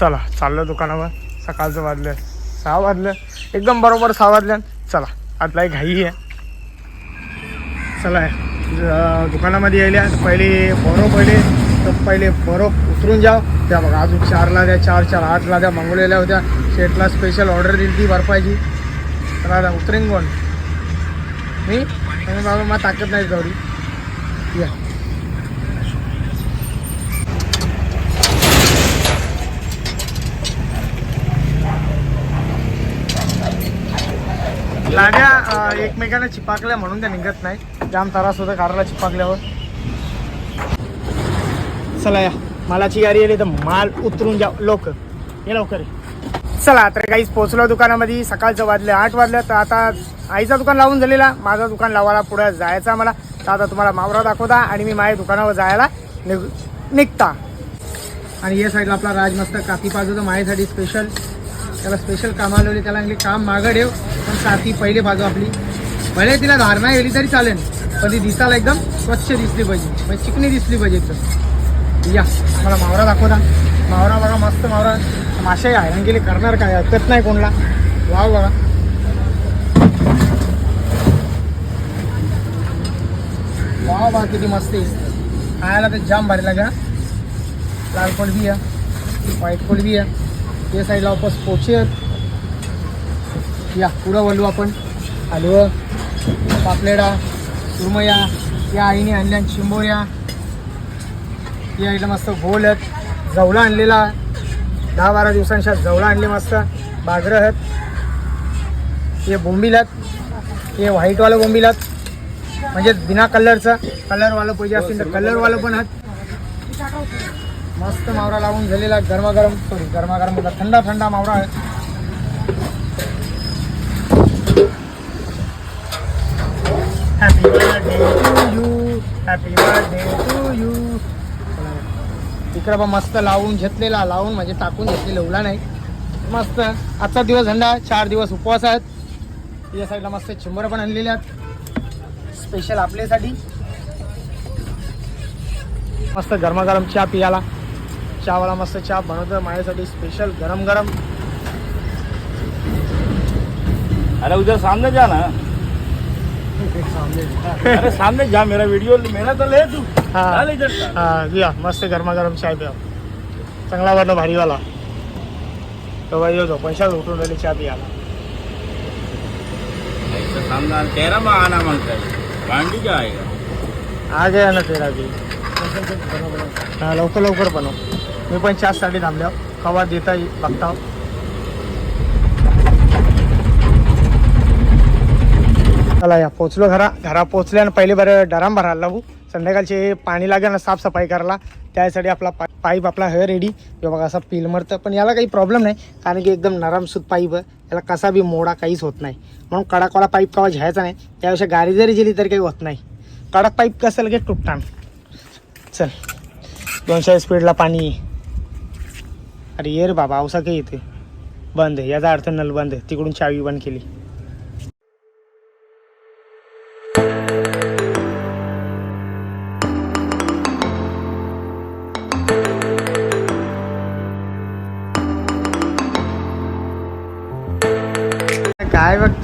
चला चाललं दुकानावर. सकाळचं वाजलं. सहा वाजलं. एकदम बरोबर सहा वाजल्या चला आतला एक घाई आहे. चला दुकानामध्ये यायल्या पहिले बरोबर पहिले. तर पहिले बरोबर उतरून जाव. त्या बघा अजून चारला द्या चार चार आठला द्या मागवलेल्या होत्या. शेटला स्पेशल ऑर्डर दिली ती बर्फाची तर आता उतरेन कोण? मी? आणि बाबा मला ताकद नाही गौरी या. लाड्या एकमेकांना चिपाकल्या म्हणून त्या निघत नाही जाम त्रास होता कारला चिपाकल्यावर. चला या. मालाची गाडी आली तर माल उतरून जा लोक ये लवकर चला तर काहीच पोचलो दुकानामध्ये. सकाळचं वाजले आठ वाजलं. तर आता आईचं दुकान लावून झालेला. माझं दुकान लावायला पुढे जायचं मला. तर आता तुम्हाला मावरा दाखवता आणि मी माझ्या दुकानावर जायला निघ निघता. आणि या साईडला आपला राज मस्त काती पाजवतो माझ्यासाठी स्पेशल त्याला स्पेशल कामाला त्याला काम मागं ठेव. पण काती पहिले बाजू आपली. भले तिला धारणा गेली तरी चालेल पण ती दिसायला एकदम स्वच्छ दिसली पाहिजे. म्हणजे चिकणी दिसली पाहिजे एकदम. या मला मावरा दाखवता. मावरा बघा मस्त मावरा. मासे आहे गेले करणार काय? हरकत नाही कोणला. वाव बघा. वाव बघा किती मस्त आहे खायला तर जाम भारी लागा लाल कोळबी आहे. व्हाईट कोळबी आहे. ते साईडला वापस पोचे आहेत या पुढं वळू आपण. हलवं पापलेडा सुरमया या आईने आणल्या चिंबोऱ्या या इकडे मस्त गोल आहेत. जवळा आणलेला. दहा बारा दिवसांच्या जवळा आणले मस्त. बाजरं आहेत. हे बोंबील आहेत. हे व्हाईटवालं बोंबील आहेत. म्हणजे बिना कलरचं. कलरवालं पाहिजे असेल तर कलरवालं पण आहेत. मस्त मावरा लावून झालेला गरमागरम सॉरी गरमागरम होता थंडा थंडा मावरा आहे happy birthday to you happy birthday to you इकडं बा मस्त लावून घेतलेला लावून म्हणजे टाकून घेतलेला उला नाही. मस्त आजचा दिवस झंडा चार दिवस उपवास आहेत. या साईडला मस्त चिंबर पण आणलेले आहेत. स्पेशल आपल्यासाठी. मस्त गरमागरम चहा पियाला. चहावाला मस्त चहा बनवतो. माझ्यासाठी स्पेशल गरम गरम अरे उद्या सामने जा ना. अरे सामने जा मेरा वीडियो मेरा तो ले तू। हा. इधर। का हा मस्त गरमागरम चहा प्या। चांगला वाटलं भारीवाला तो भाई जो पैशाच उठून राहिले चहा पियाला। ऐसा सामने तेरा में आना मांगता है गांडी क्या आएगा आ गया ना तेरा बी हा लवकर लवकर बनव मी पण चहासाठी थांबल्या कवा देता बघता। चला या पोचलो घरा घरा पोचल्यानं पहिले बरं डराम भरायला लागू संध्याकाळचे पाणी लागेल ना साफसफाई करायला. त्यासाठी आपला पा पाईप आपला हे रेडी किंवा बघा असा पील मरतं. पण याला काही प्रॉब्लेम नाही कारण की एकदम नरमसूत पाईप आहे. याला कसा बी मोडा काहीच होत नाही. म्हणून कडकवाला पाईप कवा घ्यायचा नाही. त्यापेक्षा गाडी जरी गेली तरी काही होत नाही. कडक पाईप कसं लगेच तुटताण चल. दोनशे स्पीडला पाणी. अरे ये रे बाबा औसा काही येते बंद आहे. याचा अर्थ नल बंद आहे. तिकडून चावी बंद केली.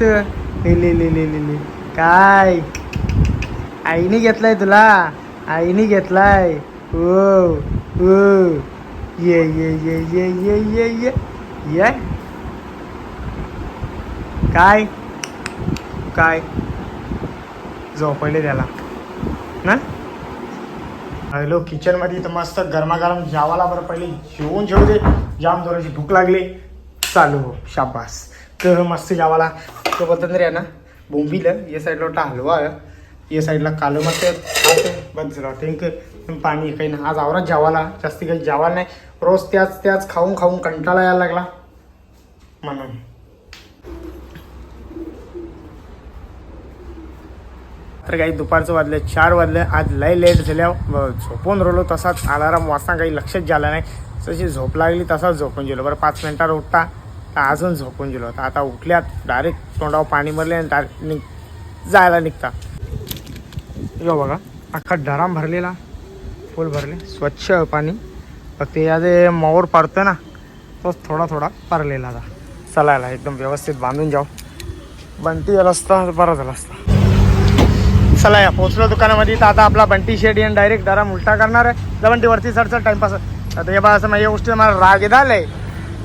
काय लिहिले ले ले ले ले काय? आईने घेतलाय तुला? आईने घेतलाय. ओ ओ. ये ये ये ये ये ये ये. ये? काय? काय? झोपले त्याला. ना? हॅलो किचनमध्ये तर मस्त गरमागरम जावाला बरं पहिले जेवून जेवू दे. जाम जोराची भूक लागली. चालू हो. शाबास. तर मस्त जेवायला तो पद्धतीने आहे ना बोंबील या साईडला वाटतं हलवा या साईडला कालं मस्त बस झालं. थँक पाणी काही नाही. आज आवरात जेवायला. जास्ती काही जेवायला नाही. रोज त्याच त्याच खाऊन खाऊन कंटाळा यायला लागला. म्हणून. तर काही दुपारचं वाजले चार वाजले. आज लय लेट झाल्या. झोपून राहिलो तसाच. अलाराम वाजता काही लक्षच झालं नाही. जशी झोप लागली तसाच झोपून गेलो. बरं पाच मिनिटावर उठता. तर अजून झोपून गेलो होतं. आता उठल्यात डायरेक्ट तोंडावर पाणी भरले आणि डायरेक्ट निघ जायला निघता. यो बघा अख्खा डराम भरलेला फुल भरले स्वच्छ पाणी. फक्त या जे मोर पडतं ना तोच थोडा थोडा परलेला आता. चलायला एकदम व्यवस्थित बांधून जाऊ. बंटी झाला असता बरा झाला असता. चला या पोचलो दुकानामध्ये. तर आता आपला बंटी शेड येऊन डायरेक्ट दरा उलटा करणार आहे. दबंटीवरती बंटी वरती टाइमपास आता हे बा असं माझ्या गोष्टी मला राग येत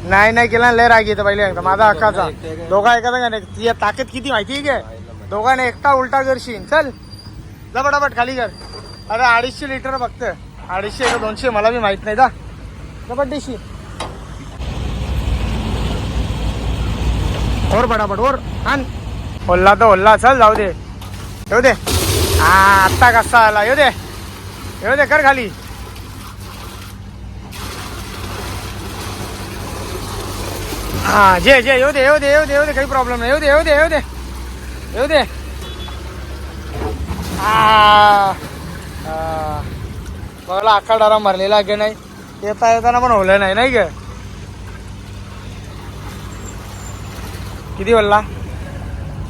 नाही नाही केला लय राग येतं पहिले एकदा. माझा हक्काचा दोघा एखादा का नाही तुझ्या ताकद किती माहिती आहे दोघांनी एकटा उलटा करशील चल. जा पटापट खाली कर. अरे अडीचशे लिटर फक्त. अडीचशे का दोनशे मला बी माहीत नाही. जा. जा पट्टीशी और पटापट और आण. ओल्ला तर ओल्ला चल जाऊ दे. येऊ दे. हा आत्ता कसा आला? येऊ दे. येऊ दे कर खाली. हा जे जे येऊ दे येऊ दे येऊ दे येऊ दे काही प्रॉब्लेम नाही. येऊ दे येऊ दे येऊ दे. येऊ दे. बघला अख्खा डारा मारलेला की नाही? येता येताना पण होलं नाही नाही ग किती बोलला?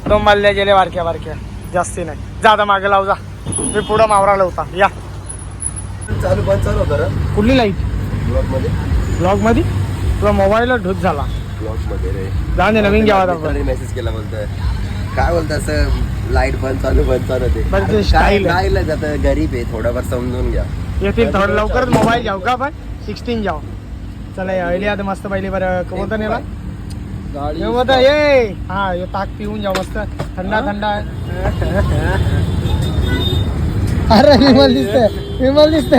दोन माल्ल्या गेले बारक्या बारक्या जास्ती नाही. जा आता मागे लाव जा. मी पुढं मावराला होता. या. चालू बंद चालू होतं कुठली लाइट? ब्लॉकमध्ये ब्लॉगमध्ये तुला मोबाईलला ढूस झाला. ब्लॉकमध्ये रे जाऊन दे नवीन घ्यावा आता आपण. मेसेज केला बोलतोय. काय बोलतं असं लाइट बंद चालू बंद चालू ते style आहे. नाही जात गरीब आहे थोडंफार समजून घ्या. येतील थोडं लवकरच मोबाईल जाऊ का आपण? सिक्स्टीन जाऊ चला यायली आता मस्त पहिले बरं कोणतं नेला. होतं ये हा हे ताक पिऊन जाऊ मस्त. थंडा थंडा. अरे विमल दिसते विमल दिसते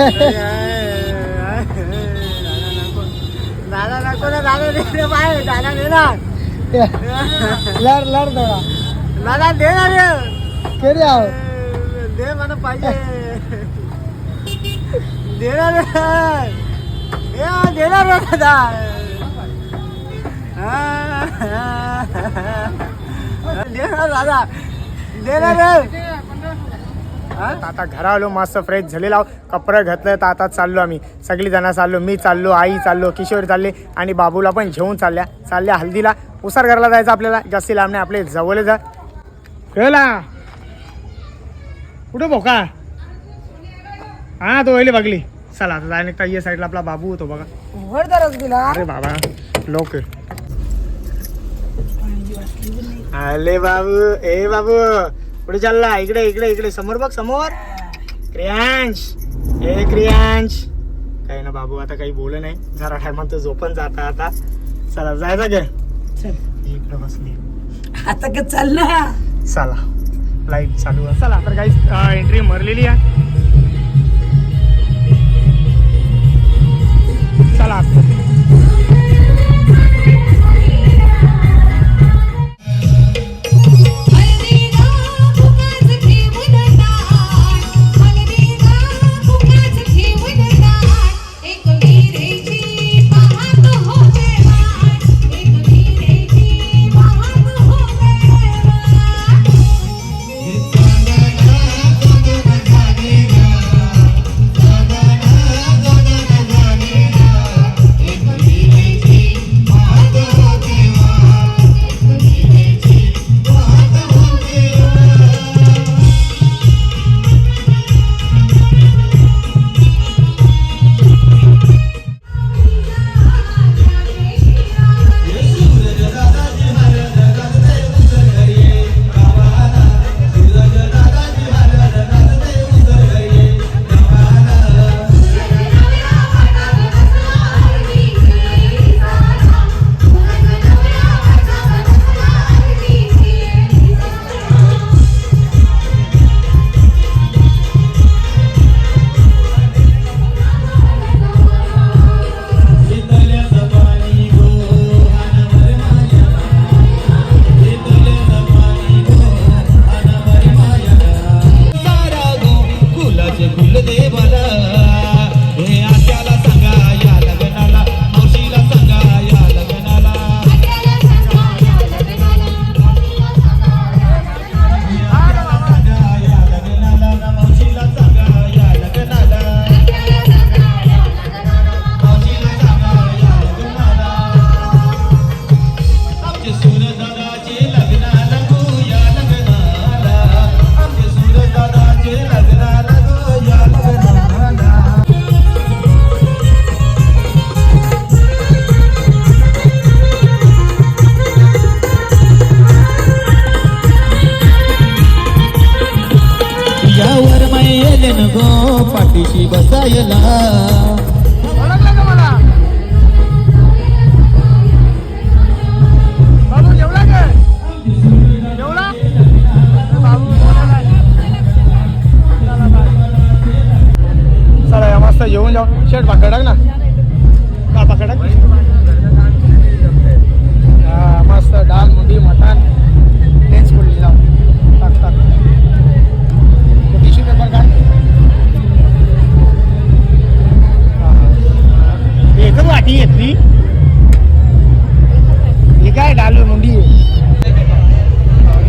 लर लर थोडा दादा दे ना रे के रे आहो. दे मला पाहिजे. दे ना रे ए, दे ना रे दादा दे ना दादा. दे ना रे आता घरा आलो मस्त फ्रेश झालेला. कपडे घातले तर आता चाललो आम्ही. सगळी जण चाललो मी चाललो आई चाललो किशोर चालले आणि बाबूला पण घेऊन चालल्या. चालल्या हल्दीला. उसार घराला जायचं आपल्याला. जास्ती लांब नाही आपले जवळ जा. कळला कुठं भोका? हा तो वहिले बघली. चला आता जाय निघता. ये साईडला आपला बाबू होतो बघा. अरे बाबा लोक आले बाबू ए बाबू. पुढे चालला. इकडे इकडे इकडे. समोर बघ समोर. क्रियांश. ए क्रियांश. काही ना बाबू आता काही बोल नाही जरा टायमात झोपण जाता आता. चला जायचं गे इकडे बसली. आता का चाललं चला. लाइट चालू आहे. चला तर काही एंट्री मरलेली आहे. चला. येऊन जाऊ. शेट भाकर टाक ना. का भाकर टाक. हा मस्त डाळ मुंडी मटण. तेच फोडली लाव टाक टाक. टिश्यू पेपर काय एकच वाटी घेतली हे काय डाल मुंडी?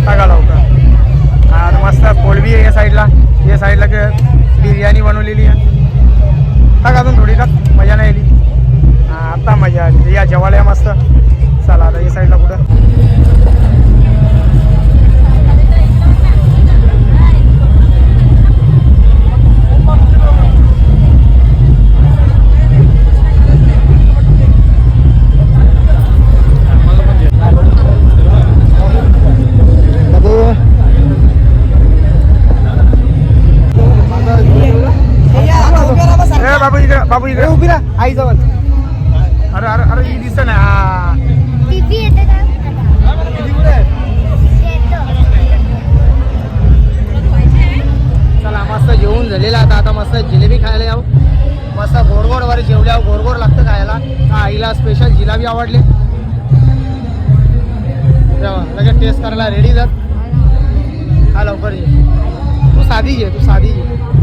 टाका लवकर. हा मस्त पोळवी आहे या साईडला. या साईडला बिर्याणी बनवलेली आहे. टाक अजून थोडी टाक. मजा नाही आली. आत्ता मजा आली. या जेवायला मस्त. चला आता या साईडला कुठं? बाबू इकडे बाबू इकडे. उभी राहा. आई जवळ. अरे अरे अरे ही दिसत नाही. हा? चला मस्त जेवून झालेला आता आता मस्त जिलेबी खायला यावं मस्त गोड गोड वर जेवल्यावर गोड गोड लागतं खायला. आईला स्पेशल जिलेबी आवडली. लगेच टेस्ट करायला रेडी जात हा लवकर ये. तू साधी घे तू साधी घे.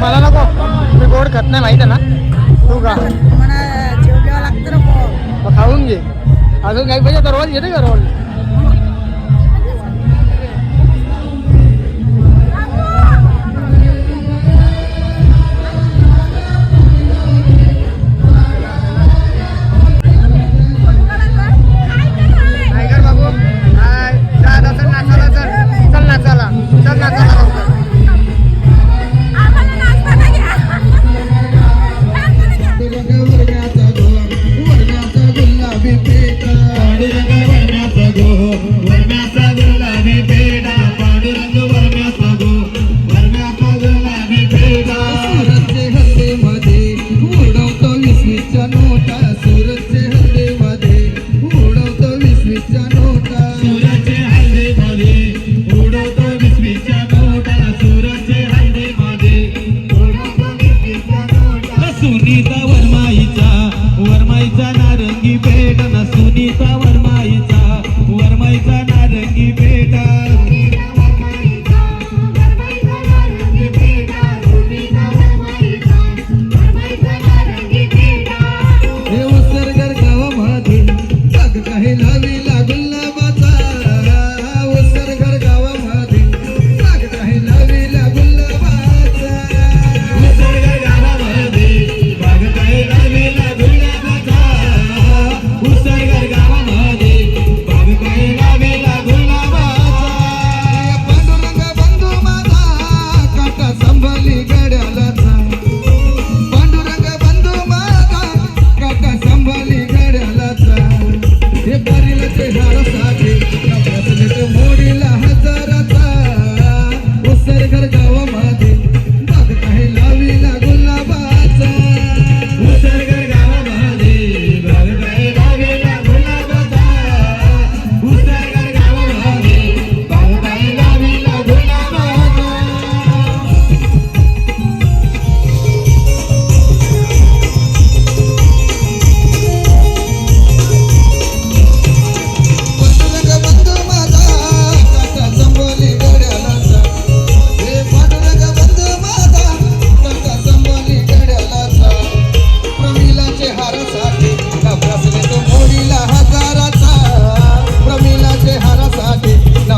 मला नको. मी गोड खात नाही माहिती आहे ना? तू का मला जेवल्यावर लागतं ना मग खाऊन घे. अजून काही पाहिजे? तर रोल येते का roll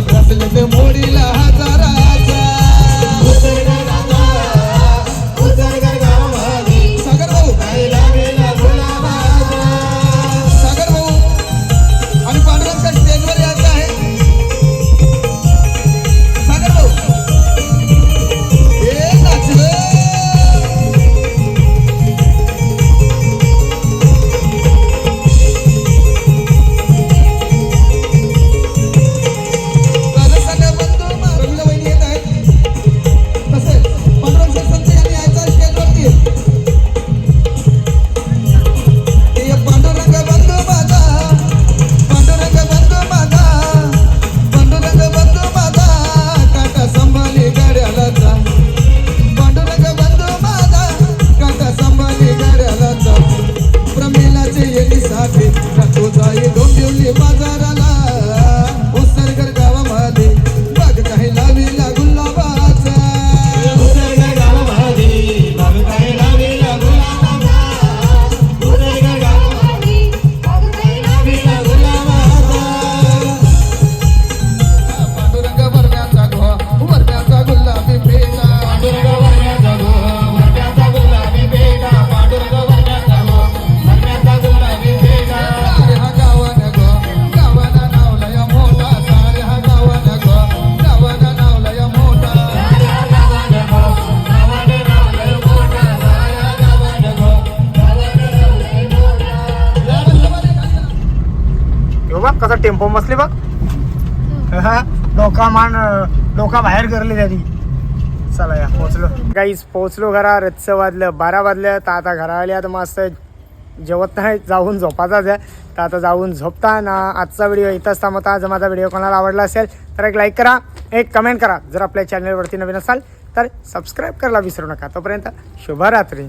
abraza el desamor y la कसं टेम्पो बसले बघ. हा डोका मान डोका बाहेर करले त्याची चला या पोचलो काहीच पोचलो घरा रच्चं वाजलं बारा वाजलं. तर आता घरा आले आता मस्त जेवत नाही जाऊन झोपाचाच आहे. तर आता जाऊन झोपता ना आजचा व्हिडिओ इथंच थांबता जर माझा व्हिडिओ कोणाला आवडला असेल तर एक लाईक करा एक कमेंट करा. जर आपल्या चॅनलवरती नवीन असाल तर सबस्क्राईब करायला विसरू नका. तोपर्यंत शुभरात्री.